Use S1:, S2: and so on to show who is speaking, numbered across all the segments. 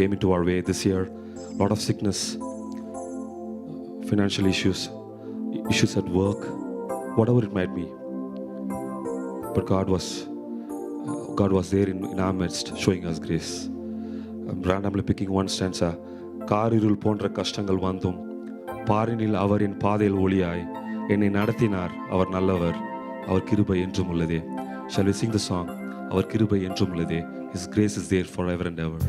S1: came into our way this year. A lot of sickness, financial issues, issues at work, whatever it might be. But God was, God was there in, in our midst, showing us grace. I'm randomly picking one stanza. காரிருள் போன்ற கஷ்டங்கள் வந்தும் பாரினில் அவரின் பாதையில் ஒளியாய் என்னை நடத்தினார் அவர் நல்லவர் அவர் கிருபை என்றும் உள்ளதே shall we sing the song அவர் கிருபை என்றும் உள்ளதே his grace is there for ever and ever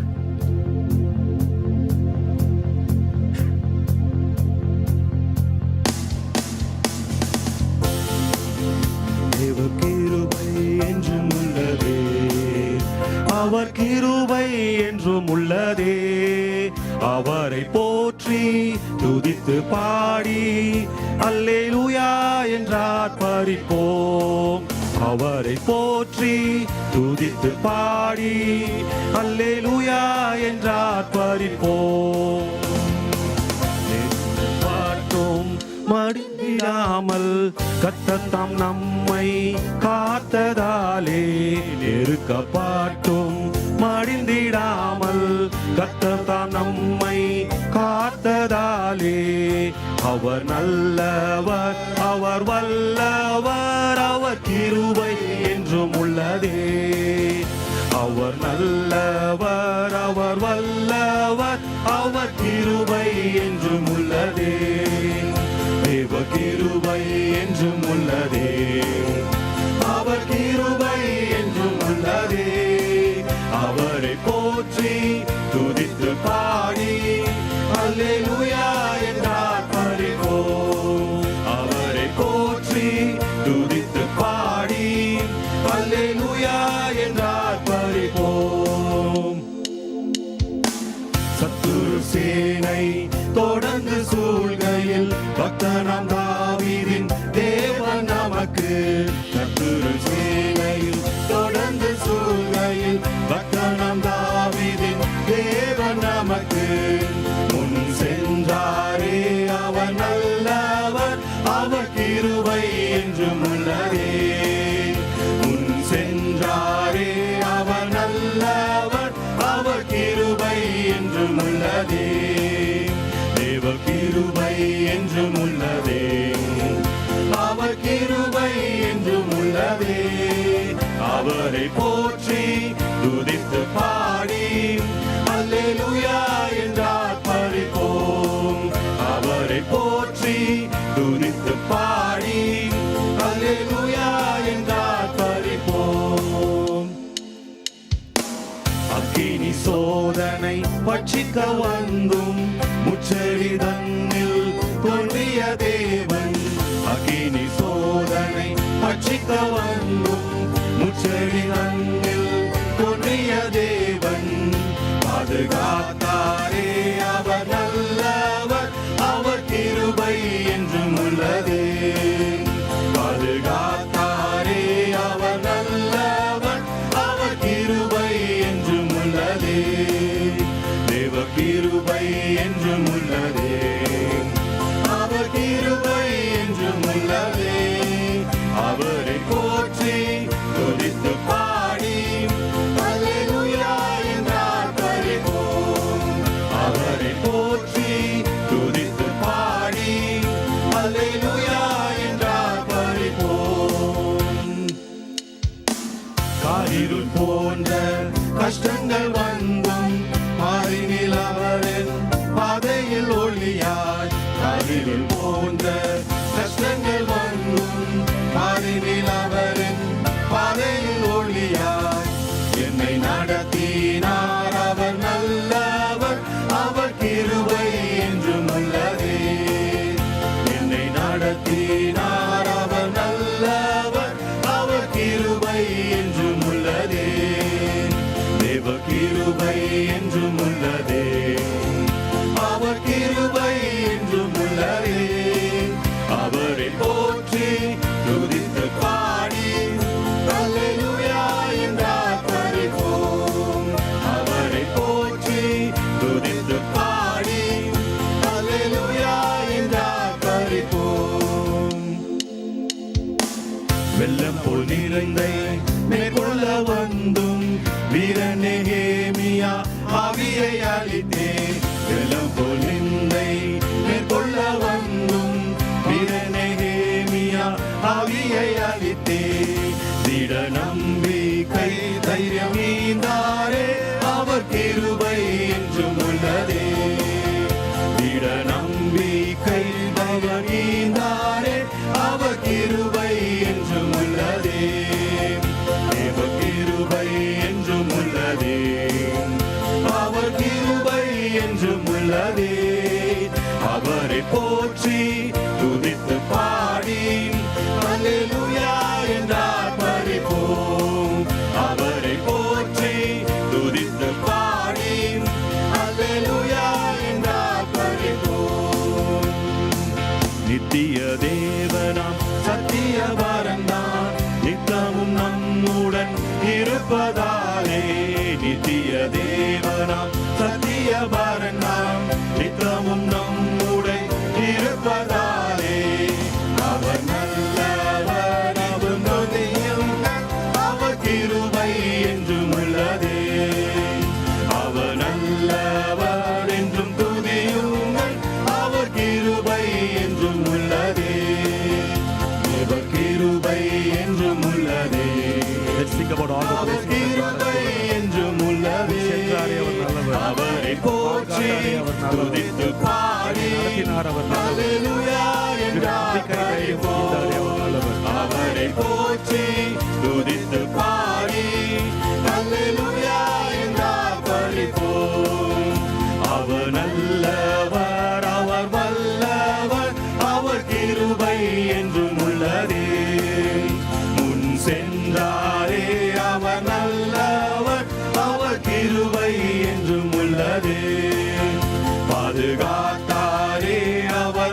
S2: கிருபை என்றும் உள்ளதே. அவரை போற்றி துதித்து பாடி அல்லேலூயா என்றார் பறிப்போம். அவரை போற்றி துதித்து பாடி அல்லேலூயா என்றார் பறிப்போம். பார்த்தோம் மடிந்திடாமல் கத்தத்தாம் நம்மை காத்ததாலே நெருக்கப்பட்டும் மடிந்திடாமல் கத்தத்தான் நம்மை காத்ததாலே. அவர் நல்லவர் அவர் வல்லவர் அவர் கிருபை என்றும் உள்ளதே. அவர் நல்லவர் அவர் வல்லவர் அவர் கிருபை என்றும் உள்ளதே. தேவ கிருபை என்றும் உள்ளதே. பாடி. அல்லேலூயா என்றார் பறிவோம் அவரை போற்றி துதித்து பாடி. அல்லேலூயா என்றார் பறிப்போம் சத்துரு சேனை தொடர்ந்து சூழ்கையில் பக்தனாம் சோதனை பட்சிக்க வந்தும் முச்செடி தன்னில் தோன்றிய தேவன். அகினி சோதனை பட்சிக்க வந்தும் முச்செடி தன்னில் என்றும் உள்ளதே அவர் கிருபை என்றும் உள்ளதே காரிருள் போன்ற வெள்ளம் போல் நிறைந்தை மேற்கொள்ள வந்தும். வீரனே ஹேமியா ஆவியை அழி அளித்தே. வெள்ளம் போல் நிந்தை மேற்கொள்ள வந்தும். வீரநேமியா ஆவியை அளித்தே. திட நம்பிக்கை தைரியம் தேவனாம் சத்திய நாம் நித்தமும்
S1: நம்முடை இருப்பதா
S2: துதித்து பாடி
S1: நடத்தினார் அவர் அவரை
S2: போற்றி துதித்து பாடி அல்லேலூயா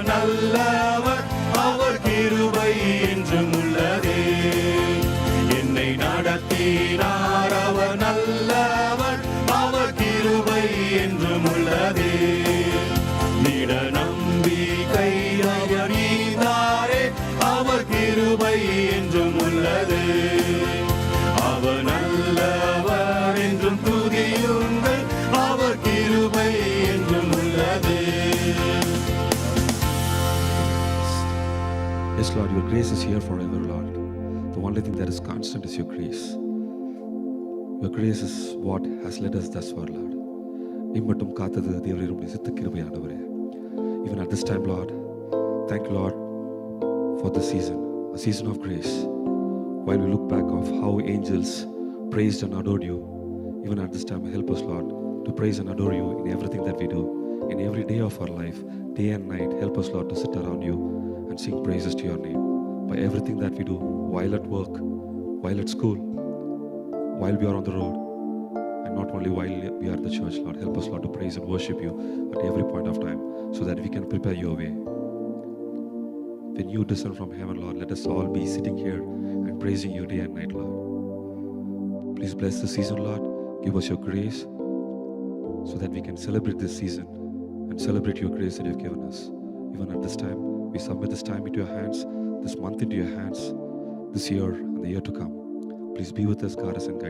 S2: நல்லவர் அவர் கிருபை என்றும் உள்ளதே. என்னை நடத்தினார் அவர் நல்லவர் அவர் கிருபை என்றும் உள்ளதே. நிட நம்பிக்கை அவர் ஈந்தாரே அவர் கிருபை என்றும்
S1: Lord, your grace is here forever, Lord. The only thing that is constant is your grace. Your grace is what has led us thus far, Lord. இம்மட்டும் காத்தது தேவரீருடைய சித்த கிருபையானவரே Even at this time, Lord, thank you, Lord, for this season, a season of grace. While we look back of how angels praised and adored you, even at this time, help us, Lord, to praise and adore you in everything that we do, in every day of our life, day and night. Help us, Lord, to sit around you and sing praises to your name by everything that we do, while at work, while at school, while we are on the road, and not only while we are the church, Lord. Help us, Lord, to praise and worship you at every point of time so that we can prepare your way. When you descend from heaven, Lord, let us all be sitting here and praising you day and night, Lord. Please bless the season, Lord. Give us your grace so that we can celebrate this season and celebrate your grace that you've given us. Even at this time, we submit this time into your hands, this month into your hands, this year and the year to come. Please be with us, guide us, and guide.